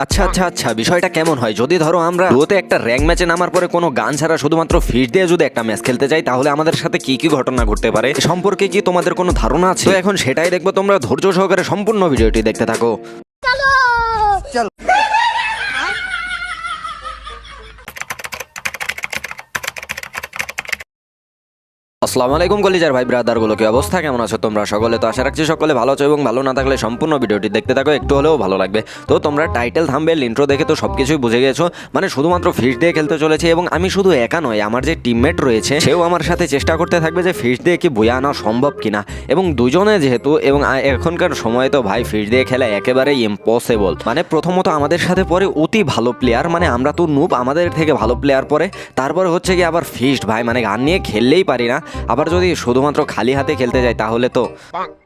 আচ্ছা আচ্ছা আচ্ছা বিষয়টা কেমন হয়? যদি ধরো আমরা ডুয়োতে একটা র্যাঙ্ক ম্যাচে নামার পরে কোনো গান ছাড়া শুধুমাত্র ফিট দিয়ে যদি একটা ম্যাচ খেলতে যাই তাহলে আমাদের সাথে কি কি ঘটনা ঘটতে পারে? এ সম্পর্কে কি তোমাদের কোনো ধারণা আছে? তো এখন সেটাই দেখব তোমরা ধৈর্য সহকারে সম্পূর্ণ ভিডিওটি দেখতে থাকো। আসসালামু আলাইকুম কলিজার ভাই ব্রাদারগুলো কি অবস্থা? কেমন আছো তোমরা? সকলে তো আশা রাখছি সকলে ভালো আছো এবং ভালো না থাকলে সম্পূর্ণ ভিডিওটি দেখতে থাকো, একটু হলেও ভালো লাগবে। তো তোমরা টাইটেল থামবে ইন্ট্রো দেখে তো সব কিছুই বুঝে গেছো। মানে শুধুমাত্র ফিস দিয়ে খেলতে চলেছে এবং আমি শুধু একা নয় আমার যে টিমমেট রয়েছে, সেও আমার সাথে চেষ্টা করতে থাকবে যে ফিস দিয়ে কি বইয়া আনা সম্ভব কিনা। এবং দুজনে যেহেতু, এবং এখনকার সময়ে তো ভাই ফিস দিয়ে খেলা একেবারেই ইম্পসিবল মানে প্রথমত আমাদের সাথে পরে অতি ভালো প্লেয়ার মানে আমরা তো নুব আমাদের থেকে ভালো প্লেয়ার পরে। তারপরে হচ্ছে কি আবার ফিস্ট ভাই মানে গান নিয়ে খেললেই পারি না। আবার যদি শুধুমাত্র খালি হাতে খেলতে যাই তাহলে তো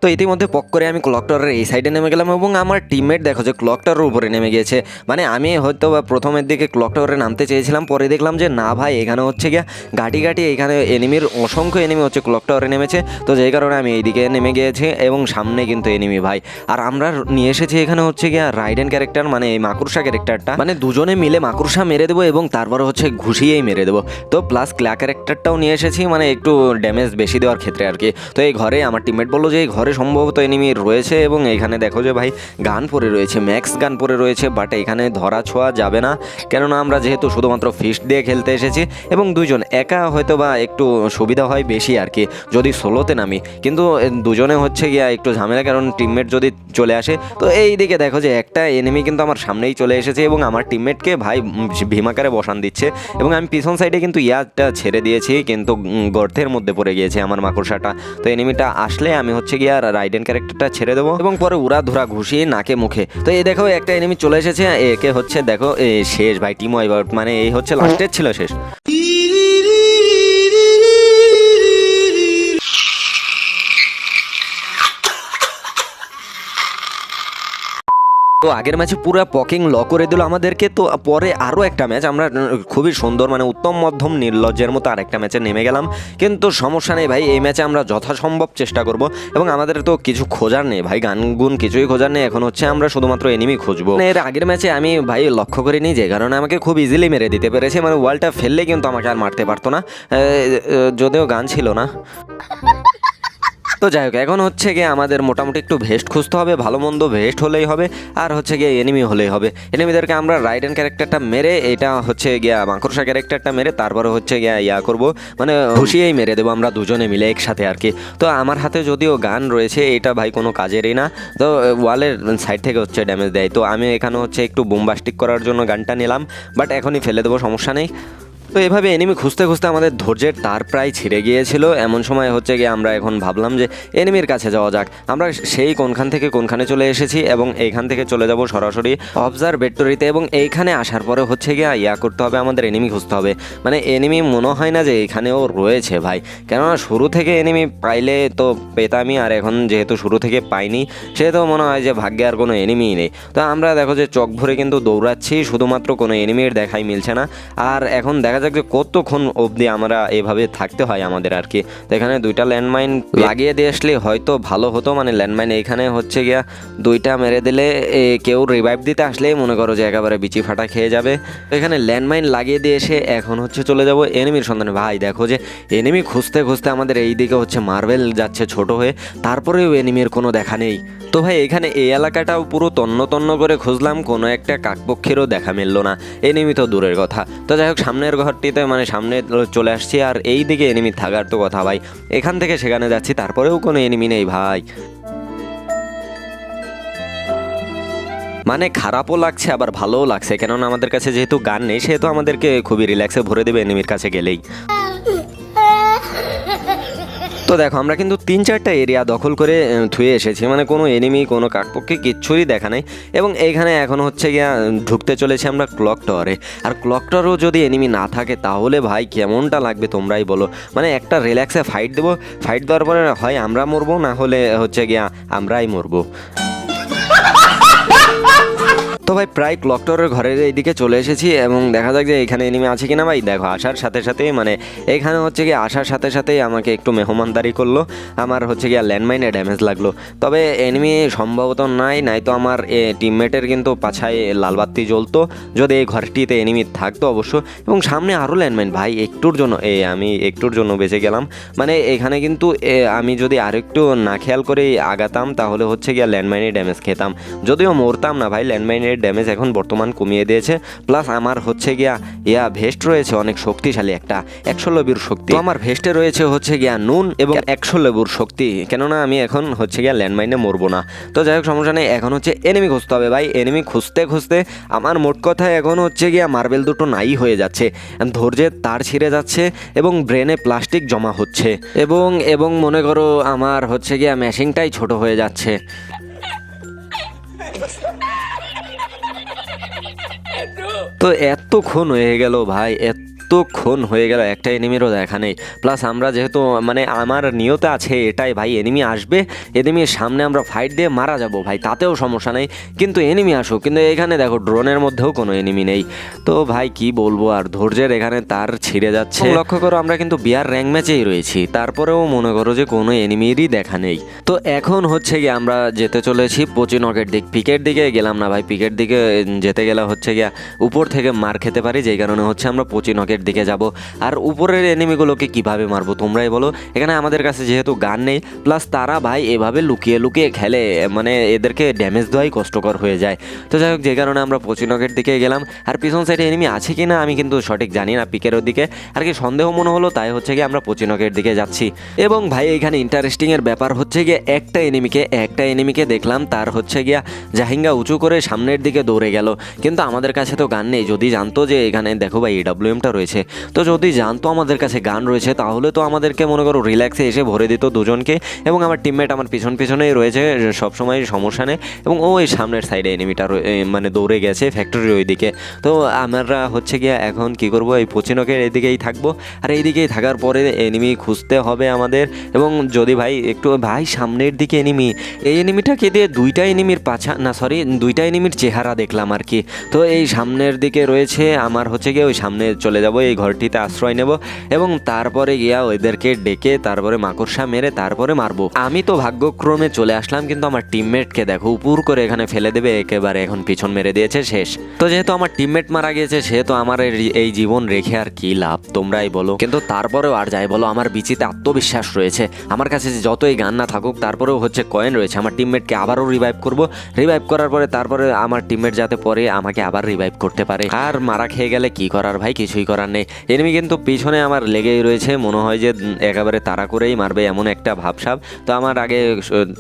তো ইতিমধ্যে পক করে আমি ক্লকটারের এই সাইডে নেমে গেলাম এবং আমার টিমমেট দেখো যে ক্লকটারের উপরে নেমে গিয়েছে। মানে আমি হয়তো বা প্রথমের দিকে ক্লকটারে নামতে চেয়েছিলাম, পরে দেখলাম যে না ভাই, এখানে হচ্ছে গিয়া গাটি গাটি এখানে এনিমির অসংখ্য এনিমি হচ্ছে ক্লকটারে নেমেছে। তো যেই কারণে আমি এইদিকে নেমে গিয়েছি এবং সামনে কিন্তু এনিমি ভাই। আর আমরা নিয়ে এসেছি এখানে হচ্ছে গিয়া রাইডেন ক্যারেক্টার মানে এই মাকুরসা ক্যারেক্টারটা মানে দুজনে মিলে মাকুরসা মেরে দেবো এবং তারপরে হচ্ছে ঘুষিয়েই মেরে দেবো। তো প্লাস ক্লা ক্যারেক্টারটাও নিয়ে এসেছি মানে একটু ড্যামেজ বেশি দেওয়ার ক্ষেত্রে আর কি। তো এই ঘরে আমার টিমমেট বলল যে, এই ঘরে সম্ভবত এনিমি রয়েছে এবং এখানে দেখো যে ভাই গান পরে রয়েছে ম্যাক্স গান পরে রয়েছে বাট এখানে ধরা ছোঁয়া যাবে না। কেননা আমরা যেহেতু শুধুমাত্র ফিস্ট দিয়ে খেলতে এসেছি এবং দুজন একা হয়তো বা একটু সুবিধা হয় বেশি আর কি, যদি সোলোতে নামি। কিন্তু দুজনে হচ্ছে গিয়া একটু ঝামেলা, কারণ টিমমেট যদি চলে আসে, তো এই দিকে দেখো যে একটা এনিমি কিন্তু আমার সামনেই চলে এসেছে এবং আমার টিমমেটকে ভাই ভীমাকারে বসান দিচ্ছে এবং আমি পিছন সাইডে কিন্তু ইয়ারটা ছেড়ে দিয়েছি, কিন্তু গর্তের মধ্যে পড়ে গিয়েছে আমার মাকড়সাটা। তো এনিমিটা আসলে আমি হচ্ছে গিয়ে আর রাইডেন ক্যারেক্টারটা ছেড়ে দেবো এবং পরে উড়া ধুরা ঘুষিয়ে নাকে মুখে। তো এই দেখো একটা এনিমি চলে এসেছে একে হচ্ছে দেখো শেষ ভাই টিম ওয়াইভ মানে এই হচ্ছে লাস্টের ছিল শেষ। তো আগের ম্যাচে পুরো পকিং ল করে দিল আমাদেরকে, তো পরে আরও একটা ম্যাচ, আমরা খুবই সুন্দর মানে উত্তম, মধ্যম, নির্লজ্জের মতো আরেকটা ম্যাচে নেমে গেলাম। কিন্তু সমস্যা নেই ভাই, এই ম্যাচে আমরা যথাসম্ভব চেষ্টা করব। এবং আমাদের তো কিছু খোঁজার নেই ভাই গান গুন কিছুই খোঁজার নেই, এখন হচ্ছে আমরা শুধুমাত্র এনিমি খুঁজবো। মানে এর আগের ম্যাচে আমি ভাই লক্ষ্য করিনি, যে কারণে আমাকে খুব ইজিলি মেরে দিতে পেরেছে মানে ওয়ালটা ফেললে কিন্তু আমাকে আর মারতে পারতো না। যদিও গান ছিল না। তো যাই হোক, এখন হচ্ছে গিয়ে আমাদের মোটামুটি একটু ভেস্ট খুঁজতে হবে, ভালো মন্দ ভেস্ট হলেই হবে, আর হচ্ছে গিয়ে এনিমি হলেই হবে। এনিমিদেরকে আমরা রাইডেন ক্যারেক্টারটা মেরে, এটা হচ্ছে গিয়া মাকড়সা ক্যারেক্টারটা মেরে, তারপরে হচ্ছে গিয়া ইয়া করব। মানে খুশিয়েই মেরে দেবো আমরা দুজনে মিলে একসাথে আর কি। তো আমার হাতে যদিও গান রয়েছে, এটা ভাই কোনো কাজেরই না। তো ওয়ালের সাইড থেকে হচ্ছে ড্যামেজ দেয়। তো আমি এখানে হচ্ছে একটু বোমবাস্টিক করার জন্য গানটা নিলাম বাট এখনই ফেলে দেবো, সমস্যা নেই। তো এভাবে এনিমি খুঁজতে খুঁজতে আমাদের ধৈর্যের তার প্রায় ছিঁড়ে গিয়েছিল। এমন সময় হচ্ছে গিয়ে আমরা এখন ভাবলাম যে এনিমির কাছে যাওয়া যাক। আমরা সেই কোনখান থেকে কোনখানে চলে এসেছি এবং এইখান থেকে চলে যাব সরাসরি অবজারভেটরিতে এবং এইখানে আসার পরে হচ্ছে গিয়ে ইয়া করতে হবে, আমাদের এনিমি খুঁজতে হবে। মানে এনিমি মনে হয় না যে এখানেও রয়েছে ভাই। কেননা শুরু থেকে এনিমি পাইলে তো পেতামই, আর এখন যেহেতু শুরু থেকে পাইনি, সেহেতু মনে হয় যে ভাগ্যে আর কোনো এনিমিই নেই। তো আমরা দেখো যে চোখ ভরে কিন্তু দৌড়াচ্ছি, শুধুমাত্র কোনো এনিমির দেখাই মিলছে না। আর এখন দেখা যাক যে কতক্ষণ অবধি আমরা এভাবে থাকতে হয় আমাদের আর কি? তো এখানে দুইটা ল্যান্ডমাইন লাগিয়ে দিয়ে আসলে হয়তো ভালো হতো মানে ল্যান্ডমাইন এইখানে হচ্ছে গিয়া দুইটা মেরে দিলে কেউ রিভাইভ দিতে আসলেই মনে করো যে একেবারে বিচি ফাটা খেয়ে যাবে। তো এখানে ল্যান্ডমাইন লাগিয়ে দিয়ে এসে এখন হচ্ছে চলে যাব এনিমির সন্ধানে। ভাই, দেখো যে এনিমি খুঁজতে খুঁজতে আমাদের এই দিকে হচ্ছে মার্বেল যাচ্ছে ছোট হয়ে, তারপরেও এনিমির কোনো দেখা নেই। তো ভাই, এখানে এই এলাকাটাও পুরো তন্ন তন্ন করে খুঁজলাম, কোনো একটা কাকপক্ষেরও দেখা মিললো না। এনিমি তো দূরের কথা। তো যাই হোক, সামনের ঘরটিতে মানে সামনে চলে আসছি, আর এই দিকে এনিমি থাকার তো কথা ভাই। এখান থেকে সেখানে যাচ্ছি, তারপরেও কোনো এনিমি নেই ভাই। মানে খারাপও লাগছে, আবার ভালোও লাগছে, কেননা আমাদের কাছে যেহেতু গান নেই, সেহেতু আমাদেরকে খুবই রিল্যাক্সে ভরে দেবে এনিমির কাছে গেলেই। তো দেখো, আমরা কিন্তু তিন চারটা এরিয়া দখল করে থুয়ে এসেছি। মানে কোনো এনিমি কোনো কাকপক্ষে কিচ্ছুরই দেখা নাই। এবং এইখানে এখন হচ্ছে গিয়া, ঢুকতে চলেছে আমরা ক্লক টাওয়ারে আর ক্লক টাওয়ারও যদি এনিমি না থাকে, তাহলে ভাই কেমনটা লাগবে তোমরাই বলো। মানে একটা রিল্যাক্সে ফাইট দেবো। ফাইট দেওয়ার পরে হয় আমরা মরবো, না হলে হচ্ছে গিয়া আমরাই মরবো। তো ভাই, প্রায় ক্লকটরের ঘরের এইদিকে চলে এসেছি এবং দেখা যাক যে এখানে এনিমি আছে কিনা ভাই। দেখো, আসার সাথে সাথেই মানে এখানে হচ্ছে কি আসার সাথে সাথেই আমাকে একটু মেহমানদারি করল। আমার হচ্ছে কি ল্যান্ডমাইনে ড্যামেজ লাগল। তবে এনিমি সম্ভবত নাই নাই তো আমার টিমমেটের কিন্তু পাছায় লালবাতি জ্বলতো। যদি এই ঘরটিতে এনিমি থাকতো অবশ্য। এবং সামনে আরও ল্যান্ডমাইন ভাই, একটুর জন্য, এ, আমি একটুর জন্য বেঁচে গেলাম। মানে এখানে কিন্তু আমি যদি আরেকটু না খেয়াল করে আগাতাম, তাহলে হচ্ছে গিয়া ল্যান্ডমাইনে ড্যামেজ খেতাম। যদিও মরতাম না ভাই ল্যান্ডমাইনের ড্যামেজ এখন বর্তমান কমিয়ে দিয়েছে। প্লাস আমার হচ্ছে গিয়া, ইয়া ভেস্ট রয়েছে, অনেক শক্তিশালী একটা একশো লেবুর শক্তি আমার ভেস্টে রয়েছে হচ্ছে গিয়া নুন এবং একশো লেবুর শক্তি। কেননা আমি এখন হচ্ছে গিয়া ল্যান্ডমাইনে মরবো না। তো যাই হোক, সমস্যা নেই, এখন হচ্ছে এনিমি খুঁজতে হবে ভাই। এনিমি খুঁজতে খুঁজতে আমার মোট কথা এখন হচ্ছে গিয়া মার্বেল দুটো নাই হয়ে যাচ্ছে। ধৈর্যের তার ছিঁড়ে যাচ্ছে এবং ব্রেনে প্লাস্টিক জমা হচ্ছে। এবং এবং মনে করো আমার হচ্ছে গিয়া মেশিনটাই ছোট হয়ে যাচ্ছে। তো এত এতক্ষণ হয়ে গেল ভাই এতক্ষণ হয়ে গেল? একটা এনিমিরও দেখা নেই প্লাস আমরা যেহেতু মানে আমার নিয়তে আছে এটাই ভাই এনিমি আসবে এনিমির সামনে আমরা ফাইট দিয়ে মারা যাব ভাই, তাতেও সমস্যা নেই। কিন্তু এনিমি আসুক, কিন্তু এখানে দেখো ড্রোনের মধ্যেও কোনো এনিমি নেই। তো ভাই, কি বলব আর, ধৈর্যের এখানে তার ছিঁড়ে যাচ্ছে। লক্ষ্য করো, আমরা কিন্তু বিয়ার র্যাঙ্ক ম্যাচেই রয়েছি। তারপরেও মনে করো যে কোনো এনিমিরই দেখা নেই। তো এখন হচ্ছে গিয়ে আমরা যেতে চলেছি পচি নকের দিক, পিকের দিকে গেলাম না ভাই, পিকের দিকে যেতে গেলে হচ্ছে গিয়া উপর থেকে মার খেতে পারি, যেই কারণে হচ্ছে আমরা পচি নকের দিকে যাব। আর উপরের এনিমিগুলোকে কীভাবে মারবো তোমরাই বলো। এখানে আমাদের কাছে যেহেতু গান নেই প্লাস তারা ভাই এভাবে লুকিয়ে লুকিয়ে খেলে মানে এদেরকে ড্যামেজ দেওয়াই কষ্টকর হয়ে যায়। তো যাই হোক, যে কারণে আমরা পচিনকের দিকে গেলাম। আর পিছন সাইডে এনিমি আছে কি না আমি কিন্তু সঠিক জানি না পিকের দিকে আর কি সন্দেহ মনে হলো, তাই হচ্ছে কি আমরা পচিনকের দিকে যাচ্ছি। এবং ভাই এখানে ইন্টারেস্টিংয়ের ব্যাপার হচ্ছে গিয়ে একটা এনিমিকে একটা এনিমিকে দেখলাম, তার হচ্ছে গিয়া জাহিঙ্গা উঁচু করে সামনের দিকে দৌড়ে গেল। কিন্তু আমাদের কাছে তো গান নেই, যদি জানতো যে এখানে, দেখো ভাই এডাব্লিউএমটা রয়েছে। তো যদি জানতো আমাদের কাছে গান রয়েছে, তাহলে তো আমাদেরকে মনে করো রিল্যাক্সে এসে ভরে দিত দুজনকে এবং আমার টিমমেট আমার পিছন পিছনেই রয়েছে, সবসময় সমস্যা নেই এবং ওই সামনের সাইডে এনিমিটা মানে দৌড়ে গেছে ফ্যাক্টরির ওইদিকে তো আমরা হচ্ছে গিয়ে এখন কি করব, এই পচিনকের এইদিকেই থাকব। আর এইদিকেই থাকার পরে এনিমি খুঁজতে হবে আমাদের এবং যদি ভাই একটু, ভাই সামনের দিকে এনিমি এই এনিমিটাকে দিয়ে দুইটা এনিমির পাছা, না সরি দুইটা এনিমির চেহারা দেখলাম আর কি। তো এই সামনের দিকে রয়েছে, আমার হচ্ছে গিয়ে ওই সামনে চলে যাব এই ঘরটিতে আশ্রয় নেব এবং তারপরে গিয়া ওদেরকে ডেকে তারপরে মাকড়সা মেরে তারপরে মারবো। আমি তো ভাগ্যক্রমে চলে আসলাম, কিন্তু আমার টিমমেটকে দেখো, উপর করে এখানে ফেলে দেবে, একেবারে এখন পিছন মেরে দিয়েছে, শেষ। তো যেহেতু আমার টিমমেট মারা গিয়েছে, সেহেতু আমার এই- এই জীবন রেখে আর কি লাভ, তোমরাই বলো। কিন্তু তারপরেও আর যাই বলো, আমার বিচিতে আত্মবিশ্বাস রয়েছে। আমার কাছে যতই গান না থাকুক, তারপরেও হচ্ছে কয়েন রয়েছে। আমার টিমমেটকে আবারও রিভাইভ করব। রিভাইভ করার পরে তারপরে আমার টিমমেট যাতে পরে আমাকে আবার রিভাইভ করতে পারে। আর মারা খেয়ে গেলে কি করার ভাই? কিছুই করার নেই এনিমি কিন্তু পিছনে আমার লেগেই রয়েছে। মনে হয় যে একেবারে তাড়া করেই মারবে এমন একটা ভাবসাব। তো আমার আগে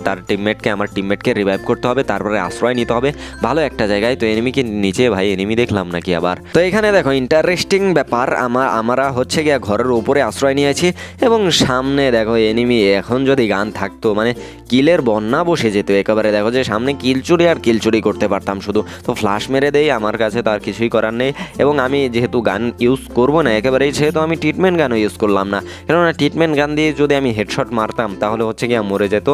তার টিমমেটকে আমার টিমমেটকে রিভাইভ করতে হবে, তারপরে আশ্রয় নিতে হবে। ভালো একটা জায়গায়। তো এনিমিকে নিচে, ভাই, এনিমি দেখলাম নাকি আবার? তো এখানে দেখো ইন্টারেস্টিং ব্যাপার। আমার, আমরা হচ্ছে গিয়ে ঘরের উপরে আশ্রয় নিয়েছি এবং সামনে দেখো, এনিমি এখন যদি গান থাকতো মানে কিলের বন্যা বসে যেত। একেবারে দেখো যে, সামনে কিল চুরি আর কিল চুরি করতে পারতাম শুধু। তো ফ্লাশ মেরে দেই, আমার কাছে তো আর কিছুই করার নেই। এবং আমি যেহেতু গান ইউজ করব না, একেবারেই সেহেতু আমি ট্রিটমেন্ট গানও ইউজ করলাম না। কেননা ট্রিটমেন্ট গান দিয়ে যদি আমি হেডশট মারতাম, তাহলে হচ্ছে গিয়ে মরে যেত।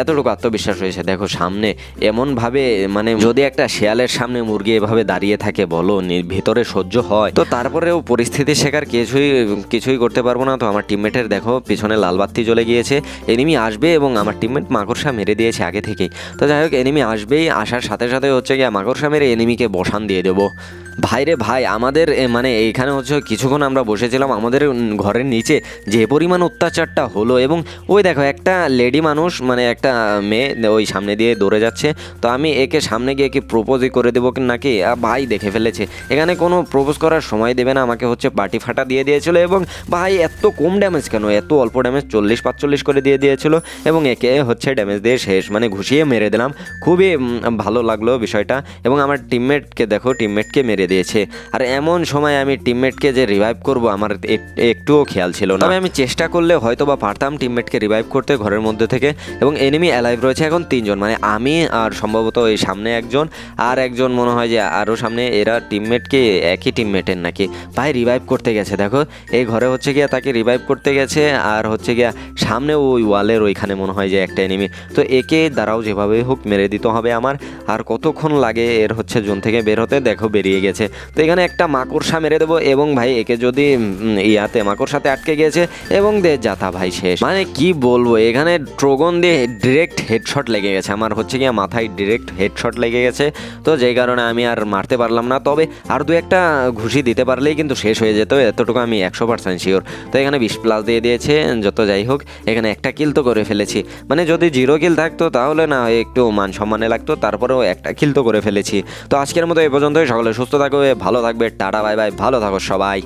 এতটুকু আত্মবিশ্বাস রয়েছে, দেখো সামনে এমনভাবে মানে যদি একটা শেয়ালের সামনে মুরগি এভাবে দাঁড়িয়ে থাকে, বলো ভিতরে সহ্য হয়, তো তারপরেও পরিস্থিতি শেখার কিছুই কিছুই করতে পারব না। তো আমার টিমমেটের দেখো, পিছনে লাল বাতি জ্বলে গিয়েছে এনিমি আসবে এবং আমার টিমমেট মাকড়সা মেরে দিয়েছে আগে থেকেই। তো যাই হোক এনিমি আসবেই, আসার সাথে সাথে হচ্ছে গিয়ে মাকড়সা মেরে এনিমিকে বসান দিয়ে দেবো। ভাই রে ভাই, আমাদের মানে এইখানে হচ্ছে কিছুক্ষণ আমরা বসেছিলাম আমাদের ঘরের নিচে, যে পরিমাণ অত্যাচারটা হলো এবং ওই দেখো একটা লেডি মানুষ মানে একটা মেয়ে ওই সামনে দিয়ে দৌড়ে যাচ্ছে, তো আমি একে সামনে গিয়ে কি প্রপোজই করে দেবো কি নাকি ভাই দেখে ফেলেছে। এখানে কোনো প্রপোজ করার সময় দেবে না, আমাকে হচ্ছে বাটি ফাটা দিয়ে দিয়েছিল এবং ভাই এত কম ড্যামেজ কেন? এত অল্প ড্যামেজ চল্লিশ পাঁচচল্লিশ করে দিয়ে দিয়েছিল এবং একে হচ্ছে ড্যামেজ দিয়ে শেষ মানে ঘুষিয়ে মেরে দিলাম। খুবই ভালো লাগল বিষয়টা এবং আমার টিমমেটকে দেখো টিমমেটকে মেরে দিয়ে দিয়েছে। আর এমন সময় আমি টিমমেটকে যে রিভাইভ করব, আমার এক- একটুও খেয়াল ছিল না। তবে আমি চেষ্টা করলে হয়তো বা পারতাম টিমমেটকে রিভাইভ করতে ঘরের মধ্যে থেকে। এবং এনিমি অ্যালাইভ রয়েছে এখন তিনজন। মানে আমি আর সম্ভবত এই সামনে একজন। আর একজন মনে হয় যে আরও সামনে এরা টিমমেটকে একই টিমমেটের নাকি। ভাই রিভাইভ করতে গেছে। দেখো, এই ঘরে হচ্ছে গিয়া তাকে রিভাইভ করতে গেছে। আর হচ্ছে গিয়া সামনে ওই ওয়ালের ওইখানে মনে হয় যে একটা এনিমি তো একে দ্বারাও যেভাবে হোক মেরে দিতে হবে আমার। আর কতক্ষণ লাগে এর হচ্ছে জোন থেকে বের হতে? দেখো, বেরিয়ে গেছে। তো এখানে একটা মাকড়সা মেরে দেবো এবং ভাই, একে যদি ইয়াতে মাকড়সাতে আটকে গেছে এবং দে যাতা ভাই শেষ। মানে কি বলব, এখানে ট্রোগন দিয়ে ডিরেক্ট হেডশট লেগে গেছে। আমার হচ্ছে গিয়ে মাথায় ডিরেক্ট হেডশট লেগে গেছে। তো যেই কারণে আমি আর মারতে পারলাম না। তবে আর দু একটা ঘুষি দিতে পারলেই কিন্তু শেষ হয়ে যেত। এতটুকু আমি একশো পার্সেন্ট শিওর তো এখানে বিশ প্লাস দিয়ে দিয়েছে, যত যাই হোক, এখানে একটা কিল তো করে ফেলেছি। মানে যদি জিরো কিল থাকতো, তাহলে না একটু মান সম্মানে লাগতো। তারপরেও একটা কিল তো করে ফেলেছি। তো আজকের মতো এই পর্যন্তই। সকলে সুস্থ থাকবে ভালো থাকবে টাটা বাই বাই ভালো থাকো সবাই।